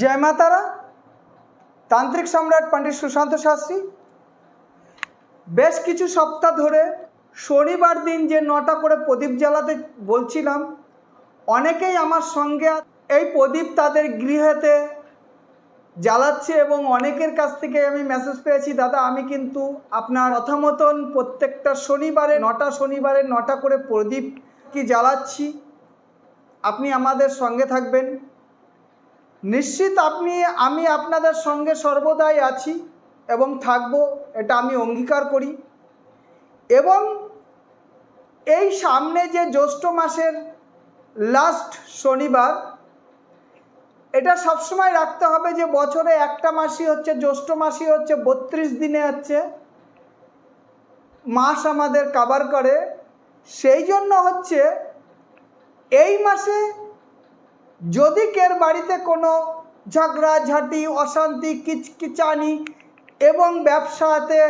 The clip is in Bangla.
জয় মাতারা, তান্ত্রিক সম্রাট পণ্ডিত সুশান্ত শাস্ত্রী। বেশ কিছু সপ্তাহ ধরে শনিবার দিন যে নটা করে প্রদীপ জ্বালাতে বলছিলাম, অনেকেই আমার সঙ্গে এই প্রদীপ তাদের গৃহেতে জ্বালাচ্ছে এবং অনেকের কাছ থেকে আমি মেসেজ পেয়েছি, দাদা, আমি কিন্তু আপনার কথা মতন প্রত্যেকটা শনিবারে, নটা শনিবারে নটা করে প্রদীপ কি জ্বালাচ্ছি? আপনি আমাদের সঙ্গে থাকবেন। নিশ্চিত আপনি, আমি আপনাদের সঙ্গে সর্বদাই আছি এবং থাকব, এটা আমি অঙ্গীকার করি। এবং এই সামনে যে জ্যৈষ্ঠ মাসের লাস্ট শনিবার, এটা সবসময় রাখতে হবে যে বছরে একটা মাসই হচ্ছে, জ্যৈষ্ঠ মাসই হচ্ছে, বত্রিশ দিনে হচ্ছে, মাস আমাদের কাবার করে। সেই জন্য হচ্ছে, এই মাসে যদি কের বাড়িতে কোনো ঝগড়া ঝাঁটি অশান্তি কিচকিচানি এবং ব্যবসাতে